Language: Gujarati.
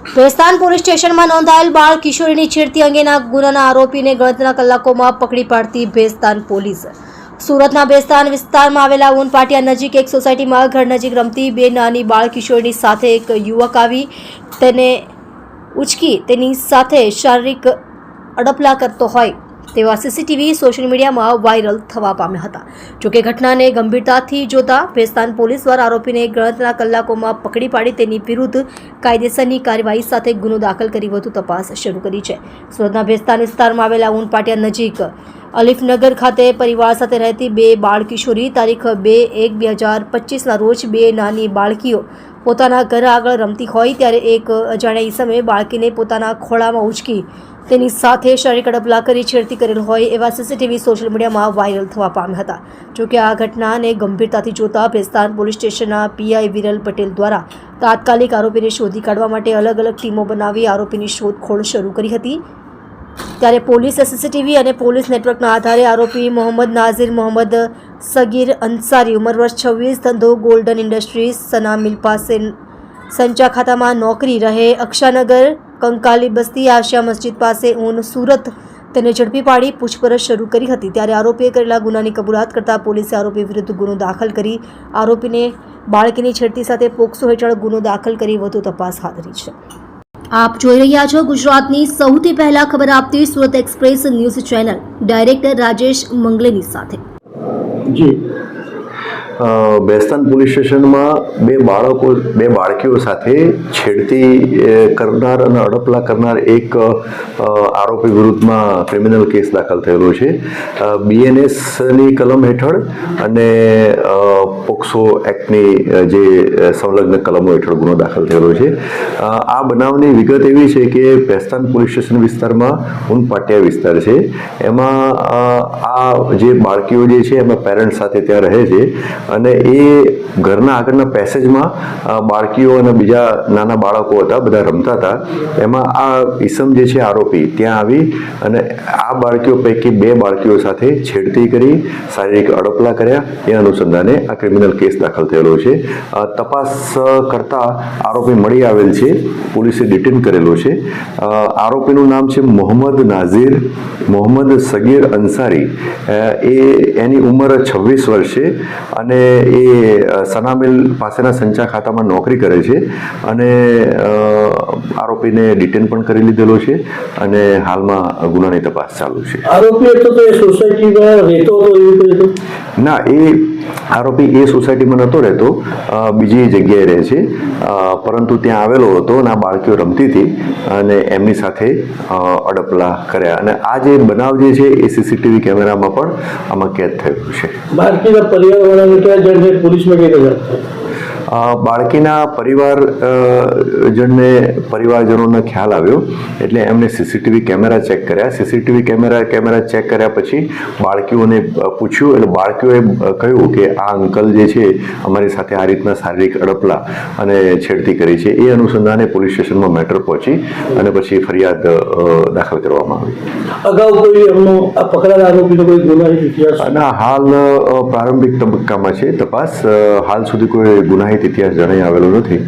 ભેસ્તાન પોલીસ સ્ટેશનમાં નોંધાયેલ બાળ કિશોરીની છેડતી અંગેના ગુનાના આરોપીને ગણતરીના કલાકોમાં પકડી પાડતી ભેસ્તાન પોલીસ. સુરતના ભેસ્તાન વિસ્તારમાં આવેલા ઉનપાટિયા નજીક એક સોસાયટીમાં ઘર નજીક રમતી બે નાની બાળ કિશોરીની સાથે એક યુવક આવી તેને ઉચકી તેની સાથે શારીરિક અડપલા કરતો હોય. તેવા સીસીટીવી સોશિયલ મીડિયામાં વાયરલ થવા પામ્યા હતા. જોકે ઘટનાને ગંભીરતાથી જોતા ભેસ્તાન પોલીસ દ્વારા આરોપીને ગણતરીના કલાકોમાં પકડી પાડી તેની વિરુદ્ધ કાયદેસરની કાર્યવાહી સાથે ગુનો દાખલ કરી વધુ તપાસ શરૂ કરી છે. સુરતના ભેસ્તાન વિસ્તારમાં આવેલા ઊનપાટિયા નજીક અલીફનગર ખાતે પરિવાર સાથે રહેતી બે બાળકિશોરી તારીખ બે એક બે હજાર પચીસના રોજ બે નાની બાળકીઓ પોતાના ઘર આગળ રમતી હોય ત્યારે એક અજાણ્યા ઈસમે બાળકીને પોતાના ખોળામાં ઉચકી તેની સાથે શારીરિક અડપલા કરી છેડતી કરેલ હોય એવા સીસીટીવી સોશિયલ મીડિયામાં વાયરલ થવા પામ્યા હતા. જોકે આ ઘટનાને ગંભીરતાથી જોતા ભેસ્તાન પોલીસ સ્ટેશનના પીઆઈ વિરલ પટેલ દ્વારા તાત્કાલિક આરોપીને શોધી કાઢવા માટે અલગ અલગ ટીમો બનાવી આરોપીની શોધખોળ શરૂ કરી હતી. ત્યારે પોલીસે સીસીટીવી અને પોલીસ નેટવર્કના આધારે આરોપી મોહમ્મદ નાઝીર મોહમ્મદ સગીર અંસારી ઉંમર વર્ષ છવ્વીસ, ધંધો ગોલ્ડન ઇન્ડસ્ટ્રીઝ, સના મિલ પાસે, સંચા ખાતામાં નોકરી રહે, અક્ષાનગર કંકાલી બસ્તી આશિયા મસ્જિદ પાસે ઊન સુરત તેને ઝડપી પાડી પૂછપરછ શરૂ કરી હતી. ત્યારે આરોપીએ કરેલા ગુનાની કબૂલાત કરતા પોલીસે આરોપી વિરુદ્ધ ગુનો દાખલ કરી આરોપીને બાળકીની છેડતી સાથે પોક્સો હેઠળ ગુનો દાખલ કરી વધુ તપાસ હાથ ધરી છે. આપ જોઈ રહ્યા છો ગુજરાતની સૌથી પહેલા ખબર આપતી Surat express news channel. Director Rajesh મંગલેની સાથે. જી. બેસ્તાન પોલીસ સ્ટેશનમાં બે બાળકો, બે બાળકીઓ સાથે છેડતી કરનાર અને અડપલા કરનાર એક આરોપી વિરુદ્ધમાં ક્રિમિનલ કેસ દાખલ થયેલો છે. બીએનએસની કલમ હેઠળ અને પોક્સો એક્ટની જે સંલગ્ન કલમો હેઠળ ગુનો દાખલ થયેલો છે. આ બનાવની વિગત એવી છે કે બેસ્તાન પોલીસ સ્ટેશન વિસ્તારમાં ઉનપાટિયા વિસ્તાર છે. એમાં આ જે બાળકીઓ જે છે એમના પેરેન્ટ્સ સાથે ત્યાં રહે છે. અને એ ઘરના આગળના પેસેજમાં બાળકીઓ અને બીજા નાના બાળકો હતા, બધા રમતા હતા. એમાં આ ઈસમ જે છે, આરોપી, ત્યાં આવી અને આ બાળકીઓ પૈકી બે બાળકીઓ સાથે છેડતી કરી, શારીરિક અડપલા કર્યા. એ અનુસંધાને આ ક્રિમિનલ કેસ દાખલ થયેલો છે. તપાસ કરતા આરોપી મળી આવેલ છે, પોલીસે ડિટેન કરેલો છે. આરોપીનું નામ છે મોહમ્મદ નાઝીર, મોહમ્મદ સગીર અંસારી. એ એની ઉંમર છવ્વીસ વર્ષ છે અને એ સનામિલ પાસેના સંચા ખાતામાં નોકરી કરે છે અને આરોપીને ડિટેન પણ કરી લીધેલો છે અને હાલમાં ગુનાની તપાસ ચાલુ છે. આરોપી તો એ સોસાયટીમાં રહેતો હતો ના એ આરોપી એ સોસાયટીમાં નહોતો રહેતો બીજી જગ્યાએ રહે છે. પરંતુ ત્યાં આવેલો હતો અને આ બાળકીઓ રમતી હતી અને એમની સાથે અડપલા કર્યા. અને આ જે બનાવ જે છે એ સીસીટીવી કેમેરામાં પણ આમાં કેદ થયેલું છે. બાળકીના પરિવારવાળાને ક્યાં પોલીસમાં કઈ રજા અ, બાળકીના પરિવાર જણને પરિવારજનોને ખ્યાલ આવ્યો એટલે એમને સીસીટીવી કેમેરા ચેક કર્યા. સીસીટીવી કેમેરા કેમેરા ચેક કર્યા પછી બાળકીઓને પૂછ્યું. એટલે બાળકીઓએ કહ્યું કે આ અંકલ જે છે અમારી સાથે આ રીતના શારીરિક અડપલા અને છેડતી કરી છે. એ અનુસંધાને પોલીસ સ્ટેશનમાં મેટર પહોંચી અને પછી ફરિયાદ દાખલ કરવામાં આવી. અગાઉ કોઈ એમનો પકડાયેલા આરોપીનો કોઈ ગુનાહિત ઇતિહાસ ના હાલ પ્રારંભિક તબક્કામાં છે તપાસ. હાલ સુધી કોઈ ગુનાહિત ઇતિહાસ જણાઈ આવેલો નથી